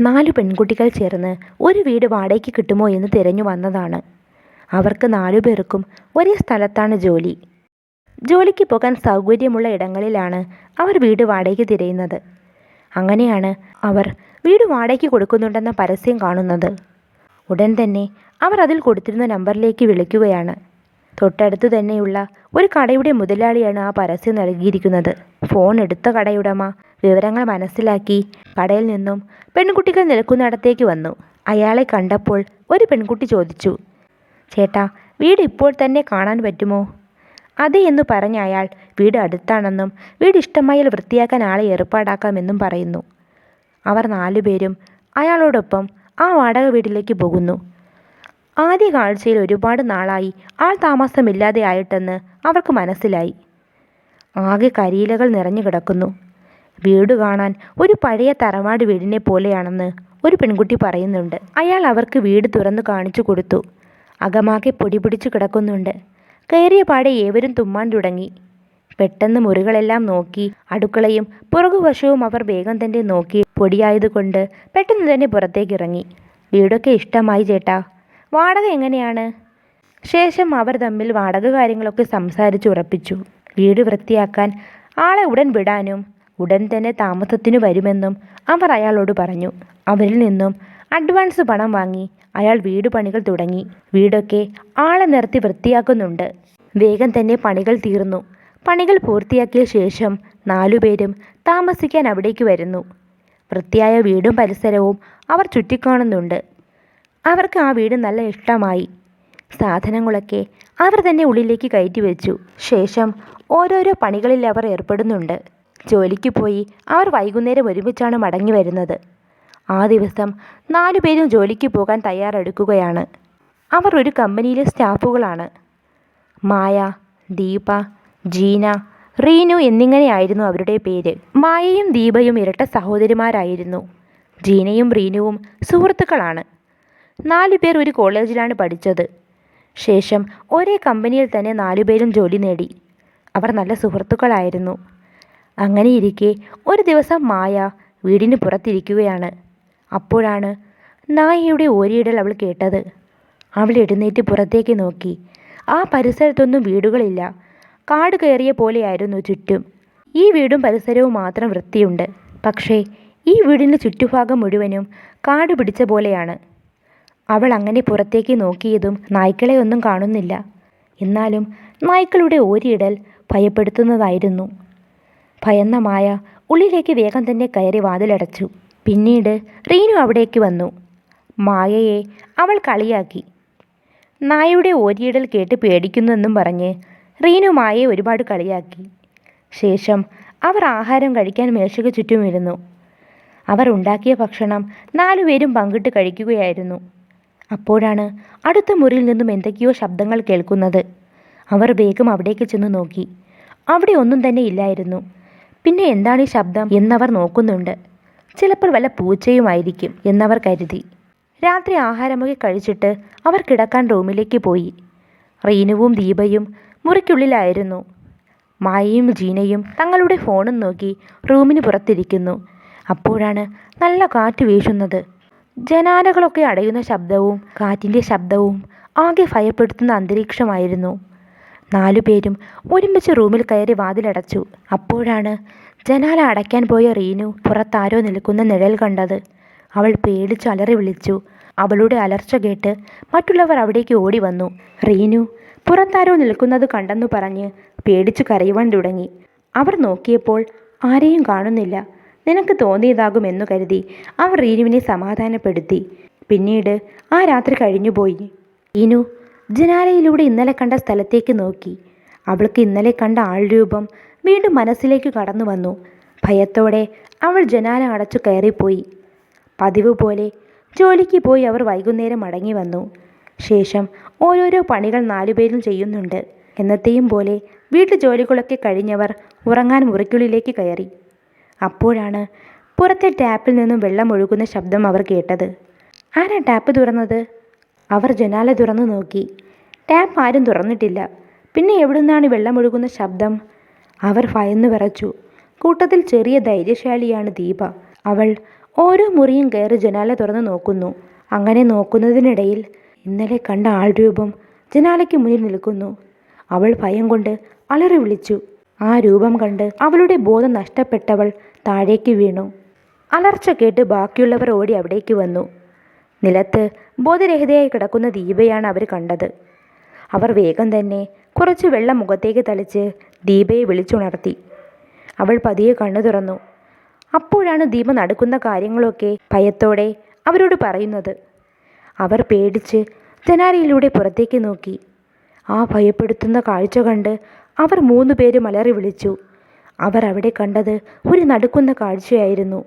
നാലു പെൺകുട്ടികൾ ചേർന്ന് ഒരു വീട് വാടകയ്ക്ക് കിട്ടുമോ എന്ന് തിരഞ്ഞു വന്നതാണ്. അവർക്ക് നാലു പേർക്കും ഒരേ സ്ഥലത്താണ് ജോലി. ജോലിക്ക് പോകാൻ സൗകര്യമുള്ള ഇടങ്ങളിലാണ് അവർ വീട് വാടകയ്ക്ക് തിരയുന്നത്. അങ്ങനെയാണ് അവർ വീട് വാടകയ്ക്ക് കൊടുക്കുന്നുണ്ടെന്ന പരസ്യം കാണുന്നത്. ഉടൻ തന്നെ അവർ അതിൽ കൊടുത്തിരുന്ന നമ്പറിലേക്ക് വിളിക്കുകയാണ്. തൊട്ടടുത്തു തന്നെയുള്ള ഒരു കടയുടെ മുതലാളിയാണ് ആ പരസ്യം നൽകിയിരിക്കുന്നത്. ഫോൺ എടുത്ത കടയുടമ വിവരങ്ങൾ മനസ്സിലാക്കി കടയിൽ നിന്നും പെൺകുട്ടികൾ നിൽക്കുന്നിടത്തേക്ക് വന്നു. അയാളെ കണ്ടപ്പോൾ ഒരു പെൺകുട്ടി ചോദിച്ചു ചേട്ടാ വീട് ഇപ്പോൾ തന്നെ കാണാൻ പറ്റുമോ? അതെ എന്ന് പറഞ്ഞ അയാൾ വീട് അടുത്താണെന്നും വീട് ഇഷ്ടമായാൽ വൃത്തിയാക്കാൻ ആളെ ഏർപ്പാടാക്കാമെന്നും പറയുന്നു. അവർ നാലുപേരും അയാളോടൊപ്പം ആ വാടക വീട്ടിലേക്ക് പോകുന്നു. ആദ്യ കാഴ്ചയിൽ ഒരുപാട് നാളായി ആൾ താമസമില്ലാതെ ആയിട്ടെന്ന് അവർക്ക് മനസ്സിലായി. ആകെ കരിയിലകൾ നിറഞ്ഞു കിടക്കുന്നു. വീട് കാണാൻ ഒരു പഴയ തറവാട് വീടിനെ പോലെയാണെന്ന് ഒരു പെൺകുട്ടി പറയുന്നുണ്ട്. അയാൾ അവർക്ക് വീട് തുറന്നു കാണിച്ചു കൊടുത്തു. അകമാകെ പൊടി പിടിച്ചു കിടക്കുന്നുണ്ട്. കയറിയ പാടെ ഏവരും തുമ്മാൻ തുടങ്ങി പെട്ടെന്ന് മുറികളെല്ലാം നോക്കി അടുക്കളയും പുറകുവശവും അവർ വേഗം തന്നെ നോക്കി പൊടിയായതുകൊണ്ട് പെട്ടെന്ന് തന്നെ പുറത്തേക്ക് ഇറങ്ങി വീടൊക്കെ ഇഷ്ടമായി ചേട്ടാ. വാടക എങ്ങനെയാണ്? ശേഷം അവർ തമ്മിൽ വാടക കാര്യങ്ങളൊക്കെ സംസാരിച്ചുറപ്പിച്ചു. വീട് വൃത്തിയാക്കാൻ ആളെ ഉടൻ വിടാനും ഉടൻ തന്നെ താമസത്തിനു വരുമെന്നും അവർ അയാളോട് പറഞ്ഞു. അവരിൽ നിന്നും അഡ്വാൻസ് പണം വാങ്ങി അയാൾ വീട് പണികൾ തുടങ്ങി. വീടൊക്കെ ആളെ നിർത്തി വൃത്തിയാക്കുന്നുണ്ട്. വേഗം തന്നെ പണികൾ തീർന്നു. പണികൾ പൂർത്തിയാക്കിയ ശേഷം നാലുപേരും താമസിക്കാൻ അവിടേക്ക് വരുന്നു. വൃത്തിയായ വീടും പരിസരവും അവർ ചുറ്റിക്കാണുന്നുണ്ട്. അവർക്ക് ആ വീട് നല്ല ഇഷ്ടമായി. സാധനങ്ങളൊക്കെ അവർ തന്നെ ഉള്ളിലേക്ക് കയറ്റി വെച്ചു. ശേഷം ഓരോരോ പണികളിൽ അവർ ഏർപ്പെടുന്നുണ്ട്. ജോലിക്ക് പോയി അവർ വൈകുന്നേരം ഒരുമിച്ചാണ് മടങ്ങി വരുന്നത്. ആ ദിവസം നാലുപേരും ജോലിക്ക് പോകാൻ തയ്യാറെടുക്കുകയാണ്. അവർ ഒരു കമ്പനിയിലെ സ്റ്റാഫുകളാണ്. മായ ദീപ ജീന റീനു എന്നിങ്ങനെയായിരുന്നു അവരുടെ പേര്. മായയും ദീപയും ഇരട്ട സഹോദരിമാരായിരുന്നു. ജീനയും റീനുവും സുഹൃത്തുക്കളാണ്. നാലു പേർ ഒരു കോളേജിലാണ് പഠിച്ചത്. ശേഷം ഒരേ കമ്പനിയിൽ തന്നെ നാലുപേരും ജോലി നേടി. അവർ നല്ല സുഹൃത്തുക്കളായിരുന്നു. അങ്ങനെയിരിക്കെ ഒരു ദിവസം മായ വീടിന് പുറത്തിരിക്കുകയാണ്. അപ്പോഴാണ് നായയുടെ ഓരിയിടൽ അവൾ കേട്ടത്. അവൾ എഴുന്നേറ്റ് പുറത്തേക്ക് നോക്കി. ആ പരിസരത്തൊന്നും വീടുകളില്ല. കാട് കയറിയ പോലെയായിരുന്നു ചുറ്റും. ഈ വീടും പരിസരവും മാത്രം വൃത്തിയുണ്ട്. പക്ഷേ ഈ വീടിന്റെ ചുറ്റുഭാഗം മുഴുവനും കാട് പിടിച്ച പോലെയാണ്. അവൾ അങ്ങനെ പുറത്തേക്ക് നോക്കിയതും നായ്ക്കളെ ഒന്നും കാണുന്നില്ല. എന്നാലും നായ്ക്കളുടെ ഓരിയിടൽ ഭയപ്പെടുത്തുന്നതായിരുന്നു. ഭയന്ന മായ ഉള്ളിലേക്ക് വേഗം തന്നെ കയറി വാതിലടച്ചു. പിന്നീട് റീനു അവിടേക്ക് വന്നു. മായയെ അവൾ കളിയാക്കി. നായയുടെ ഓരിയിടൽ കേട്ട് പേടിക്കുന്നെന്നും പറഞ്ഞ് റീനു മായയെ ഒരുപാട് കളിയാക്കി. ശേഷം അവർ ആഹാരം കഴിക്കാൻ മേശയ്ക്ക് ചുറ്റുമിരുന്നു. അവർ ഉണ്ടാക്കിയ ഭക്ഷണം നാലുപേരും പങ്കിട്ട് കഴിക്കുകയായിരുന്നു. അപ്പോഴാണ് അടുത്ത മുറിയിൽ നിന്നും എന്തൊക്കെയോ ശബ്ദങ്ങൾ കേൾക്കുന്നത്. അവർ വേഗം അവിടേക്ക് ചെന്ന് നോക്കി. അവിടെ ഒന്നും തന്നെ ഇല്ലായിരുന്നു. പിന്നെ എന്താണ് ഈ ശബ്ദം എന്നവർ നോക്കുന്നുണ്ട്. ചിലപ്പോൾ വല്ല പൂച്ചയുമായിരിക്കും എന്നവർ കരുതി. രാത്രി ആഹാരമൊക്കെ കഴിച്ചിട്ട് അവർ കിടക്കാൻ റൂമിലേക്ക് പോയി. റീനുവും ദീപയും മുറിക്കുള്ളിലായിരുന്നു. മായയും ജീനയും തങ്ങളുടെ ഫോണും നോക്കി റൂമിന് പുറത്തിരിക്കുന്നു. അപ്പോഴാണ് നല്ല കാറ്റ് വീശുന്നത്. ജനാലകളൊക്കെ അടയുന്ന ശബ്ദവും കാറ്റിന്റെ ശബ്ദവും ആകെ ഭയപ്പെടുത്തുന്ന അന്തരീക്ഷമായിരുന്നു. നാലുപേരും ഒരുമിച്ച് റൂമിൽ കയറി വാതിലടച്ചു. അപ്പോഴാണ് ജനാല അടയ്ക്കാൻ പോയ റീനു പുറത്താരോ നിൽക്കുന്ന നിഴൽ കണ്ടത്. അവൾ പേടിച്ച് അലറി വിളിച്ചു. അവളുടെ അലർച്ച കേട്ട് മറ്റുള്ളവർ അവിടേക്ക് ഓടി വന്നു. റീനു പുറത്താരോ നിൽക്കുന്നത് കണ്ടെന്നു പറഞ്ഞ് പേടിച്ചു കരയുവാൻ തുടങ്ങി. അവർ നോക്കിയപ്പോൾ ആരെയും കാണുന്നില്ല. നിനക്ക് തോന്നിയതാകുമെന്നു കരുതി അവർ റീനുവിനെ സമാധാനപ്പെടുത്തി. പിന്നീട് ആ രാത്രി കഴിഞ്ഞുപോയി. ഇനു ജനാലയിലൂടെ ഇന്നലെ കണ്ട സ്ഥലത്തേക്ക് നോക്കി. അവൾക്ക് ഇന്നലെ കണ്ട ആൾരൂപം വീണ്ടും മനസ്സിലേക്ക് കടന്നു വന്നു. ഭയത്തോടെ അവൾ ജനാല അടച്ചു കയറിപ്പോയി. പതിവ് പോലെ ജോലിക്ക് പോയി അവർ വൈകുന്നേരം മടങ്ങി വന്നു. ശേഷം ഓരോരോ പണികൾ നാലുപേരും ചെയ്യുന്നുണ്ട്. എന്നത്തെയും പോലെ വീട്ടു ജോലികളൊക്കെ കഴിഞ്ഞവർ ഉറങ്ങാൻ മുറിക്കുള്ളിലേക്ക് കയറി. അപ്പോഴാണ് പുറത്തെ ടാപ്പിൽ നിന്നും വെള്ളം ഒഴുകുന്ന ശബ്ദം അവർ കേട്ടത്. ആരാ ടാപ്പ് തുറന്നത്? അവർ ജനാല തുറന്നു നോക്കി. ടാപ്പ് ആരും തുറന്നിട്ടില്ല. പിന്നെ എവിടുന്നാണ് വെള്ളം ഒഴുകുന്ന ശബ്ദം? അവർ ഭയന്നു വിറച്ചു. കൂട്ടത്തിൽ ചെറിയ ധൈര്യശാലിയാണ് ദീപ. അവൾ ഓരോ മുറിയും കയറി ജനാല തുറന്ന് നോക്കുന്നു. അങ്ങനെ നോക്കുന്നതിനിടയിൽ ഇന്നലെ കണ്ട ആൾ രൂപം ജനാലയ്ക്ക് മുന്നിൽ നിൽക്കുന്നു. അവൾ ഭയം കൊണ്ട് അലറി വിളിച്ചു. ആ രൂപം കണ്ട് അവളുടെ ബോധം നഷ്ടപ്പെട്ടവൾ താഴേക്ക് വീണു. അലർച്ച കേട്ട് ബാക്കിയുള്ളവർ ഓടി അവിടേക്ക് വന്നു. നിലത്ത് ബോധരഹിതയായി കിടക്കുന്ന ദീപയാണ് അവർ കണ്ടത്. അവർ വേഗം തന്നെ കുറച്ച് വെള്ളം മുഖത്തേക്ക് തളിച്ച് ദീപയെ വിളിച്ചുണർത്തി. അവൾ പതിയെ കണ്ണു തുറന്നു. അപ്പോഴാണ് ദീപ നടക്കുന്ന കാര്യങ്ങളൊക്കെ ഭയത്തോടെ അവരോട് പറയുന്നത്. അവർ പേടിച്ച് ജനാലയിലൂടെ പുറത്തേക്ക് നോക്കി. ആ ഭയപ്പെടുത്തുന്ന കാഴ്ച കണ്ട് അവർ മൂന്നു പേരും അലറി വിളിച്ചു. അവർ അവിടെ കണ്ടത് ഒരു നടുക്കുന്ന കാഴ്ചയായിരുന്നു.